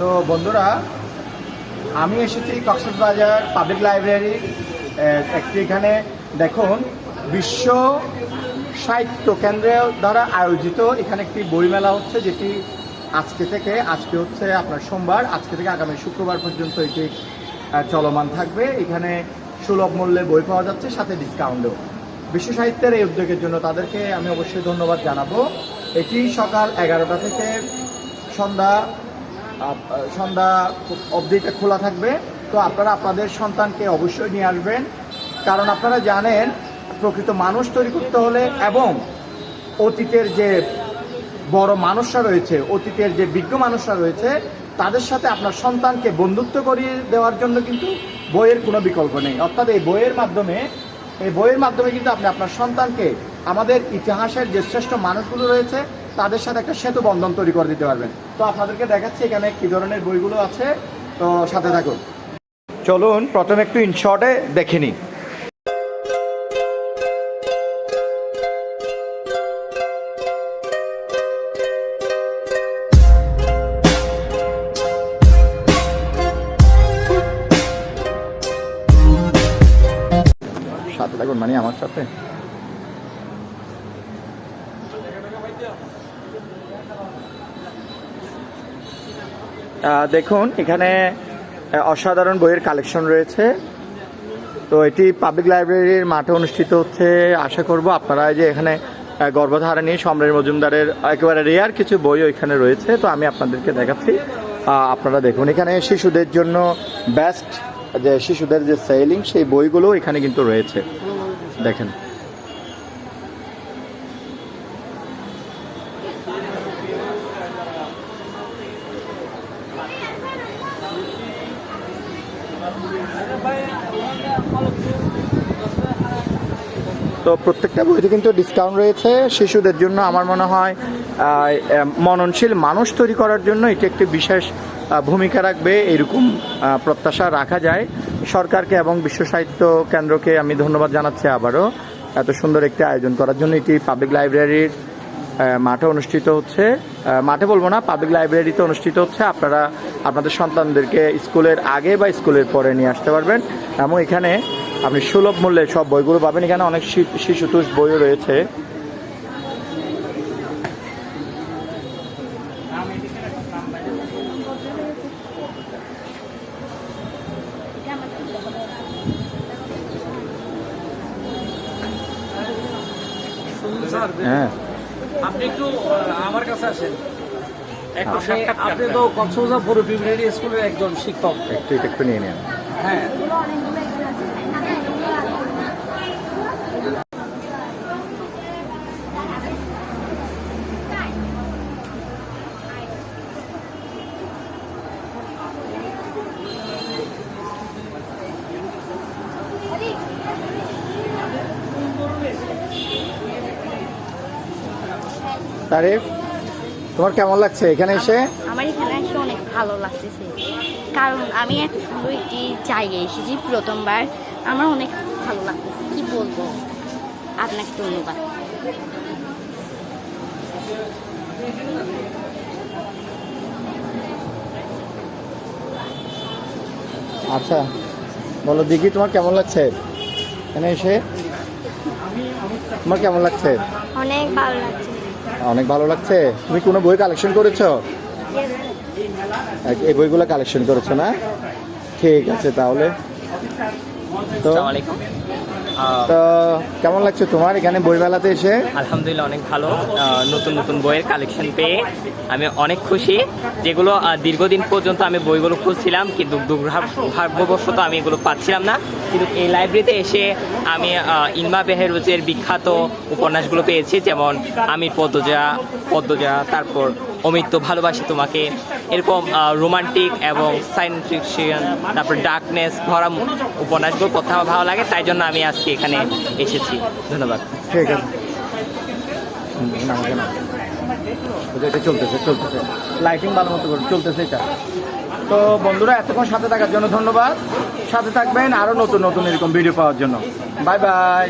তো বন্ধুরা, আমি এসেছি কক্সবাজার পাবলিক লাইব্রেরি একটি এখানে দেখুন, বিশ্ব সাহিত্য কেন্দ্রের দ্বারা আয়োজিত এখানে একটি বইমেলা হচ্ছে, যেটি আজকে থেকে, আজকে হচ্ছে আপনার সোমবার, আজকে থেকে আগামী শুক্রবার পর্যন্ত এটি চলমান থাকবে। এখানে সুলভ মূল্যে বই পাওয়া যাচ্ছে, সাথে ডিসকাউন্টও বিশ্ব সাহিত্যের এই উদ্যোগের জন্য তাদেরকে আমি অবশ্যই ধন্যবাদ জানাব। এটি সকাল এগারোটা থেকে সন্ধ্যা সন্ধ্যা অবধি খোলা থাকবে। তো আপনারা আপনাদের সন্তানকে অবশ্যই নিয়ে আসবেন। কারণ আপনারা জানেন, প্রকৃত মানুষ তৈরি করতে হলে এবং অতীতের যে বড় মানুষরা রয়েছে, অতীতের যে বিজ্ঞ মানুষরা রয়েছে, তাদের সাথে আপনার সন্তানকে বন্ধুত্ব করিয়ে দেওয়ার জন্য কিন্তু বইয়ের কোনো বিকল্প নেই। অর্থাৎ এই বইয়ের মাধ্যমে, এই বইয়ের মাধ্যমে কিন্তু আপনি আপনার সন্তানকে আমাদের ইতিহাসের যে শ্রেষ্ঠ মানুষগুলো রয়েছে, তাদের সাথে একটা সেতু বন্ধন তৈরি করে দিতে পারবেন। তো আপনাদেরকে দেখাচ্ছি এখানে কী ধরনের বইগুলো আছে। তো সাথে থাকুন। চলুন, প্রথমে একটু ইনশর্টে দেখে নিই। সাথে থাকুন মানে আমার সাথে? দেখুন, এখানে অসাধারণ বইয়ের কালেকশন রয়েছে। তো এটি পাবলিক লাইব্রেরির মাঠে অনুষ্ঠিত হচ্ছে। আশা করব আপনারা যে এখানে গর্ভধারণী সম্রাট মজুমদারের একেবারে রেয়ার কিছু বই ওইখানে রয়েছে। তো আমি আপনাদেরকে দেখাচ্ছি। আপনারা দেখুন, এখানে শিশুদের জন্য বেস্ট যে শিশুদের যে সেলিং সেই বইগুলো এখানে কিন্তু রয়েছে। দেখেন। তো প্রত্যেকটা বইতে কিন্তু ডিসকাউন্ট রয়েছে। শিশুদের জন্য আমার মনে হয় মননশীল মানুষ তৈরি করার জন্য এটি একটি বিশেষ ভূমিকা রাখবে। এরকম প্রত্যাশা রাখা যায়। সরকারকে এবং বিশ্ব সাহিত্য কেন্দ্রকে আমি ধন্যবাদ জানাচ্ছি আবারও। এত সুন্দর একটি আয়োজন করার জন্য এটি পাবলিক লাইব্রেরির মাঠে অনুষ্ঠিত হচ্ছে। মাঠে বলব না পাবলিক লাইব্রেরিতে অনুষ্ঠিত হচ্ছে। আপনারা আপনাদের সন্তানদেরকে স্কুলের আগে বা স্কুলের পরে নিয়ে আসতে পারবেন। এবং এখানে আপনি সুলভ মূল্যে সব বইগুলো পাবেন। এখানে অনেক শিশুতোষ বইও রয়েছে। হ্যাঁ। আপনি একটু আমার কাছে আসেন। একটু আপনি তো কক্সবাজার পৌর প্রিমিনারি স্কুলের একজন শিক্ষক। একটু একটু নিয়ে নেন। হ্যাঁ। তারিফ তোমার কেমন লাগছে এখানে এসে? আমার এখানে এসে অনেক ভালো লাগতেছে। কারণ আমি এত সুন্দর একটি জায়গায় এসেছি প্রথমবার। আমার অনেক ভালো লাগতেছে। কি বলব? আপনাকে ধন্যবাদ। আচ্ছা বলো দেখি তোমার কেমন লাগছে? এখানে এসে? তোমার কেমন লাগছে? অনেক ভালো লাগছে। অনেক ভালো লাগছে। তুমি কোনো বই কালেকশন করেছ? এই বইগুলো কালেকশন করেছ না? ঠিক আছে তাহলে। তো তো কেমন লাগছে তোমার এখানে বইমেলাতে এসে? আলহামদুলিল্লাহ, অনেক ভালো। নতুন নতুন বইয়ের কালেকশন পেয়ে আমি অনেক খুশি। যেগুলো দীর্ঘদিন পর্যন্ত আমি বইগুলো খুঁজছিলাম, কিন্তু দুর্ভাগ্যবশত আমি এগুলো পাচ্ছিলাম না। কিন্তু এই লাইব্রেরিতে এসে আমি ইলমা বেহেরুজের বিখ্যাত উপন্যাসগুলো পেয়েছি, যেমন আমি পদ্মজা পদ্মজা, তারপর অমিত্য ভালোবাসি তোমাকে এরকম রোমান্টিক এবং সায়েন্স ফিকশন তারপর ডার্কনেস ভরা উপন্যাসগুলো পড়তে আমার ভালো লাগে, তাই জন্য আমি আজকে এখানে এসেছি। ধন্যবাদ। ঠিক আছে। এটা চলতেছে চলতেছে। লাইটিং ভালো মতো করে চলতেছে এটা। তো বন্ধুরা, এতক্ষণ সাথে থাকার জন্য ধন্যবাদ। সাথে থাকবেন আরও নতুন নতুন এরকম ভিডিও পাওয়ার জন্য। Bye bye